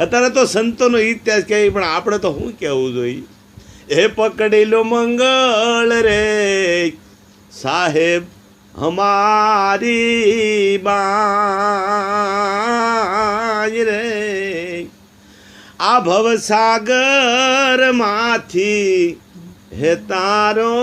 અત્યારે તો સંતોનો ઇતિહાસ કહે, પણ આપણે તો શું કહેવું જોઈએ? એ પકડી લો મંગળ રે. સાહેબ, હમારી બાઈ રે. આ ભવસાગરમાંથી હે તારો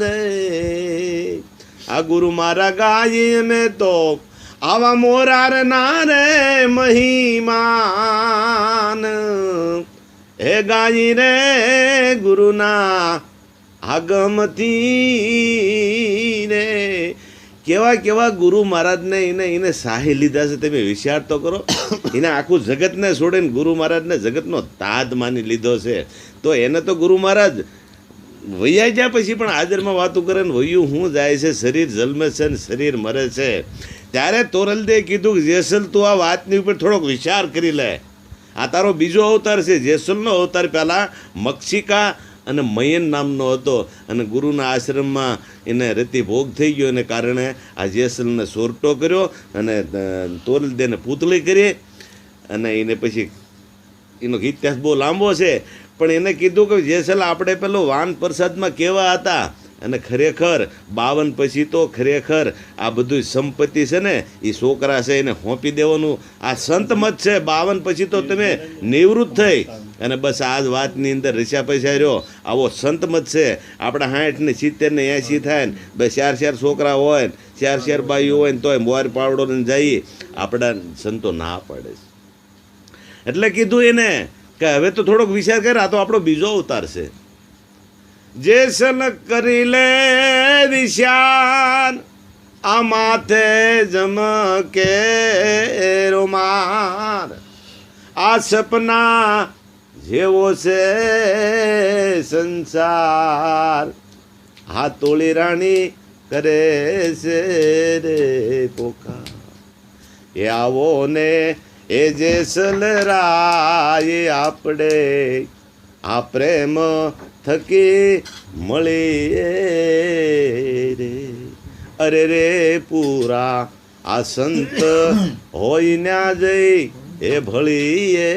રે. આ ગુરુ મારા ગાય મેં તો આવા મોરાર નારે મહિમાન. હે ગાય રે ગુરુના આગમથી રે. કેવા કેવા ગુરુ મહારાજને એને એને સાહી લીધા છે તમે વિચાર તો કરો. એને આખું જગતને છોડીને ગુરુ મહારાજને જગતનો તાજ માની લીધો છે. તો એને તો ગુરુ મહારાજ વૈયા જ્યાં પછી પણ હાજરમાં વાતો કરે ને વૈયું હું જાય છે, શરીર જન્મે છે ને શરીર મરે છે. ત્યારે તોરલદે કીધું કે, જેસલ તું આ વાતની ઉપર થોડોક વિચાર કરી લે. આ તારો બીજો અવતાર છે, જેસલનો અવતાર પહેલાં મક્ષિકા અને મયન નામનો હતો. અને ગુરુના આશ્રમમાં એને રતિ ભોગ થઈ ગયો, એને કારણે આ જેસલને સોરટો કર્યો અને તોરલદેને પૂતળી કરી. અને એને પછી એનો ઇતિહાસ બહુ લાંબો છે. પણ એને કીધું કે જેસલ આપણે પેલો વાન પ્રસાદમાં કેવા હતા? અને ખરેખર, બાવન પછી તો ખરેખર આ બધું સંપત્તિ છે ને, એ છોકરા છે એને હોંપી દેવાનું. આ સંત મત છે, બાવન પછી તો તમે નિવૃત્ત થઈ. અને બસ આ જ વાતની અંદર રિસ્યા પૈસા રહ્યો. આવો સંત મત છે. આપણા સાઠ ને સિત્તેર ને એંસી થાય ને બસ ચાર ચાર છોકરા હોય ને, ચાર ચાર બાઈઓ હોય ને, તોય મોર પાવડો ને જઈએ આપણા સંતો ના પડે એટલે કીધું એને કે હવે તો થોડોક વિચાર કર, આ તો આપણો બીજો અવતાર છે. સન કરી લે વિશાન આ માથે જમકે રોમાર આ સપના જેવો છે સંસાર. હા, તોળી રાણી કરે છે રે કોકા એ આવો ને એ જે સલરાય આપણે આ પ્રેમ થકી મળીએ રે. અરે રે પૂરા, આ સંત હોય ના જઈ એ ભળીએ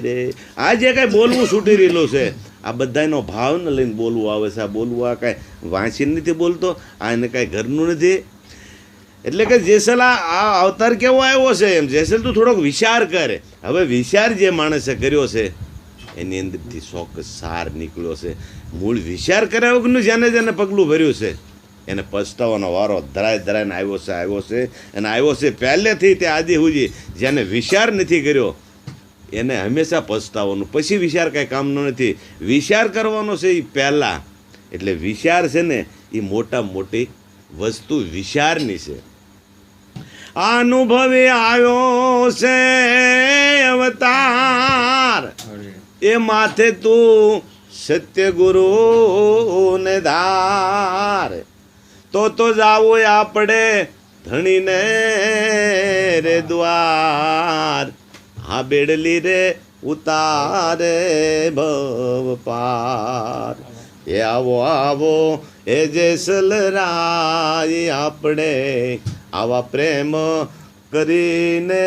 રે. આ જે કાંઈ બોલવું છૂટી રહેલું છે, આ બધાનો ભાવને લઈને બોલવું આવે છે. આ બોલવું આ કાંઈ વાંચીને નથી બોલતો, આ એને કાંઈ ઘરનું નથી. એટલે કે જેસલ આ અવતાર કેવો આવ્યો છે એમ? જેસલ તું થોડોક વિચાર કરે. હવે વિચાર જે માણસે કર્યો છે, એની અંદરથી શોખ સાર નીકળ્યો છે. મૂળ વિચાર કર્યા વગરનું જેને જેને પગલું ભર્યું છે, એને પછતાવાનો વારો ધરાય ધરાઈને આવ્યો છે આવ્યો છે. અને આવ્યો છે પહેલેથી તે આજે સુધી જેને વિચાર નથી કર્યો, એને હંમેશા પછતાવાનું પછી વિચાર કાંઈ કામનો નથી. વિચાર કરવાનો છે એ પહેલાં. એટલે વિચાર છે ને એ મોટા મોટી વસ્તુ વિચારની છે. અનુભવી આવ્યો છે અવતાર. એ માથે તું સત્ય ગુરુ ને ધાર. તો તો જાવો આપણે ધણીને રે દ્વાર. આ બેડલી રે ઉતારે ભવ પાર. એ આવો આવો એ જેસલ રાય આપણે આવા પ્રેમ કરીને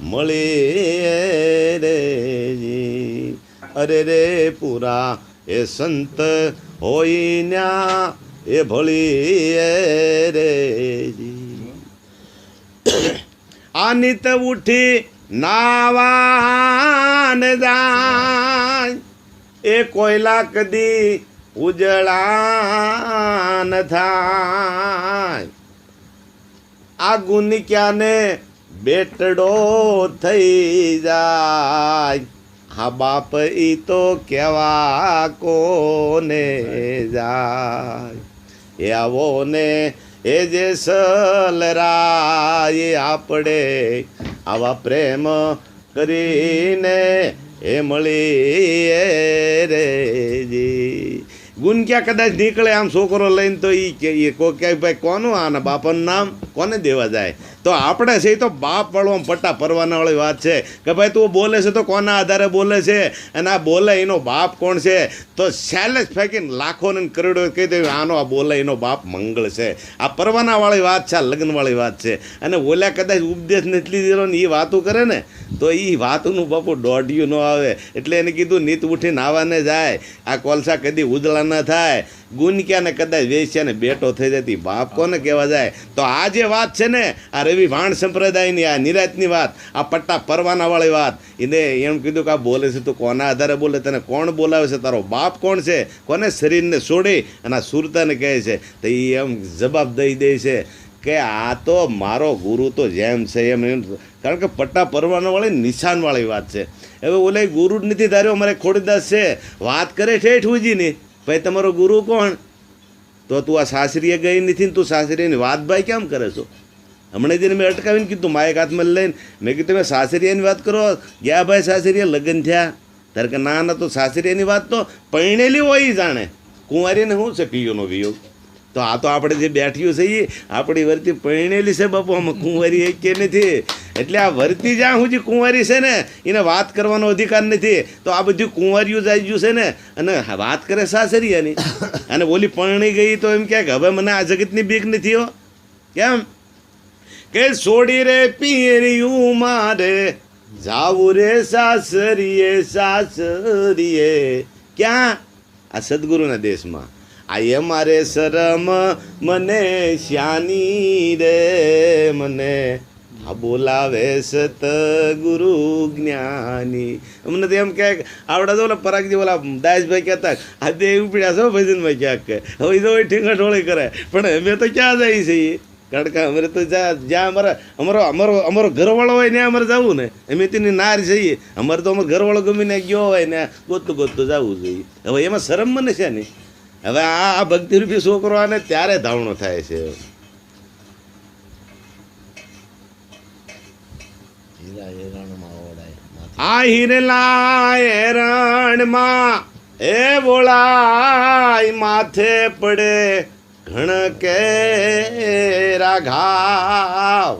મળી રે. અરે રે પૂરા, એ સંત હોય ન્યા, એ ભળી રે જી. આ નિત ઉઠી નાવાન જાય, એ કોયલા કદી ઉજળા ન થાય આ નીક્યાને બેટડો થઈ જાય? હા બાપ, ઈ તો કેવા કોને જાય? એ આવો ને એ જે સલરાય આપણે આવા પ્રેમ કરીને એ મળી રે જી. ગુણ ક્યાં કદાચ નીકળે આમ છોકરો લઈને તો એ કે કોઈ ક્યાંય ભાઈ, કોનું આના બાપાનું નામ? કોને દેવા જાય? તો આપણે છે તો બાપ વાળો પટ્ટા પરવાનાવાળી વાત છે. કે ભાઈ તું બોલે છે તો કોના આધારે બોલે છે? અને આ બોલે એનો બાપ કોણ છે? તો સેલેજ ફેંકીને લાખો ને કરોડો કહી દે, આનો આ બોલે, એનો બાપ મંગળ છે. આ પરવાનાવાળી વાત છે, આ લગ્નવાળી વાત છે. અને ઓલા કદાચ ઉપદેશ નથી દીધો ને એ વાતો કરે ને, તો એ વાતનું બાપુ દોઢિયું ન આવે. એટલે એને કીધું, નીત ઉઠીને આવાને જાય. આ કોલસા કદી ઉજળા ન થાય. ગુનક્યાને કદાચ વેચ્યા ને બેટો થઈ જતી બાપ કોને કહેવા જાય? તો આ જે વાત છે ને, આ રવિ વાણ સંપ્રદાયની આ નિરાતની વાત, આ પટ્ટા પરવાનાવાળી વાત. એને એમ કીધું કે આ બોલે છે, તું કોના આધારે બોલે, તને કોણ બોલાવે છે, તારો બાપ કોણ છે, કોને શરીરને છોડી? અને આ સુરતાને કહે છે, તો એ એમ જવાબ દઈ દે છે કે આ તો મારો ગુરુ તો જેમ છે એમ એમ. કારણ કે પટ્ટા પરવાનાવાળી નિશાનવાળી વાત છે. હવે ઓલે ગુરુ જ નથી ધાર્યો, અમારે ખોડીદાસ છે. વાત કરે ઠેઠ ઉજીની, ભાઈ, તમારો ગુરુ કોણ? તો તું આ સાસરીએ ગઈ નથી ને તું સાસરીની વાત ભાઈ કેમ કરે છો? હમણાં જઈને મેં અટકાવીને કીધું માયક હાથમાં લઈને. મેં કીધું, તમે સાસરિયાની વાત કરો. ગયા ભાઈ સાસરીયા, લગ્ન થયા. ત્યારે કે, ના ના, તો સાસરિયાની વાત તો પરણેલી હોય જાણે. કુંવારીને શું છે પીયોનો વિયોગ તો આ તો આપણે જે બેઠ્યું છે એ આપણી વર્તી પરણેલી છે બાપુ, આમાં કુંવારી કે નથી. એટલે આ વર્તી જ્યાં સુધી કુંવારી છે ને, એને વાત કરવાનો અધિકાર નથી. તો આ બધું કુંવારીઓ જ આવી ગયું છે ને, અને વાત કરે સાસરિયાની. અને ઓલી પરણી ગઈ તો એમ કે, હવે મને આ જગતની બીક નથી હો. કેમ? કે છોડી રે પિયરિયું મારે. જાવું રે સાસરીએ સાસરીએ. ક્યાં? આ સદગુરુના દેશમાં. આ એ મારે શરમ, મને શ્યાની રે, મને. આ બોલાવે સત ગુરુ જ્ઞાની. અમને તો એમ કે, આવડા તો પરાગજી ઓલા દાસભાઈ કહેતા આ તે પીડ્યા છો ભજનભાઈ ક્યાંક? હવે તો ઠીંગા ઢોળી કરે. પણ અમે તો ક્યાં જઈએ છીએ? કારણ કે અમારે તો જ્યાં અમારા અમારો અમારો અમારો ઘરવાળો હોય ને અમારે જવું ને. અમે તેની નાર જઈએ. અમારે તો અમારો ઘરવાળો ગમીને ગયો હોય ને ગોતતું ગોતતું જવું જોઈએ. હવે એમાં શરમ મને છે ને. હવે આ આ ભક્તિ રૂપી છોકરો આને ત્યારે ધાવણો થાય છે. હેરાણમાં આ હિરલા એરણમાં એ બોલાય માથે પડે. ઘણ કે રાઘાવ.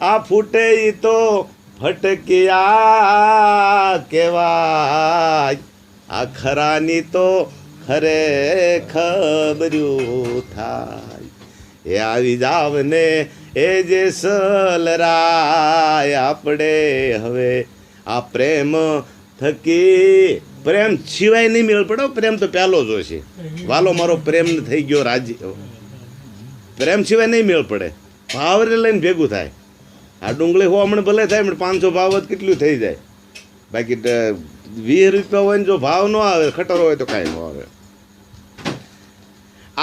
આ ફૂટે તો ફટકિયા કેવાય આ ખરાની તો ખરે ખબર્યું થાય. એ આવી જાવ ને એ જે સલરાય આપણે હવે આ પ્રેમ થકી પ્રેમ સિવાય નહીં મેળ પડો, પ્રેમ તો પહેલો જ હોય છે. વાલો મારો પ્રેમ થઈ ગયો રાજી પ્રેમ સિવાય નહીં મેળ પડે. ભાવરે લઈને ભેગું થાય. આ ડુંગળી હો હમણાં ભલે થાય, પણ પાંચસો ભાવ જ કેટલું થઈ જાય. બાકી વીસ રૂપિયા હોય ને જો ભાવ ન આવે, ખટરો હોય તો કાંઈ ન આવે.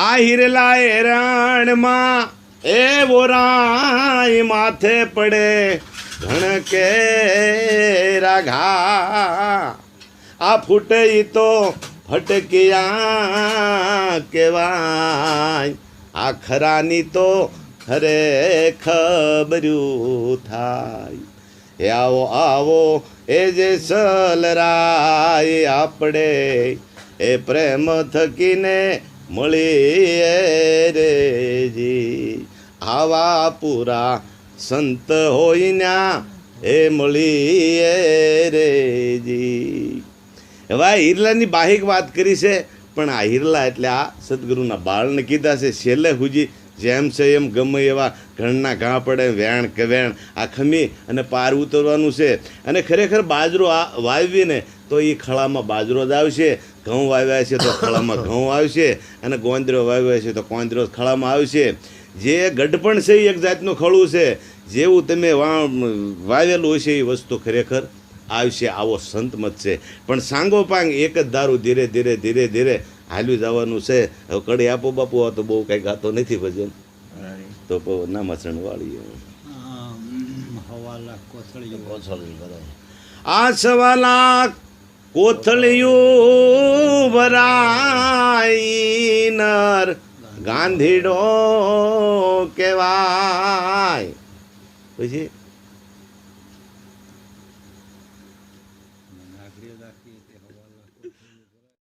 આ હિરેલા હેરાણમાં એ બોરાય માથે પડે. ઘણ કે રાઘા આ ફૂટે તો ફટકિયા કહેવાય. આ ખરાની તો ખરે ખબર્યું થાય. એ આવો આવો, એ જે સલરાય આપણે, એ પ્રેમ થકીને મળીએ રેજી આવા પૂરા સંત હોઈના એ મળીએ રેજી હવે આ હિરલાની બાહિક વાત કરી છે, પણ આ હિરલા એટલે આ સદગુરુના બાળને કીધા છે, છેલ્લે હુજી જેમ છે એમ ગમે એવા ઘણના ઘા પડે, વેણ કે વેણ. આ ખમી અને પાર ઉતરવાનું છે. અને ખરેખર બાજરો આ વાવીને તો એ ખળામાં બાજરો જ આવશે. ઘઉં વાવ્યા છે તો ખળામાં ઘઉં આવશે. અને ગોંદરો વાવ્યા છે તો કોંદરો ખળામાં આવશે. જે ગઢપણ છે એ એક જાતનું ખળું છે. જેવું તમે વાવેલું હશે એ વસ્તુ ખરેખર આવશે આવો સંત મત છે. પણ સાંગો પાંગ એક જ દારૂ ધીરે ધીરે ધીરે ધીરે હાલ્યું જવાનું છે. હવે કડી આપો બાપુ આ તો બહુ કંઈ ગાતો નથી ભજન. તો બહુ ના મસણ વાળી આ સવાલા કોથળિયું ભરાઈ નર ગાંધીડો કહેવાય. પછી?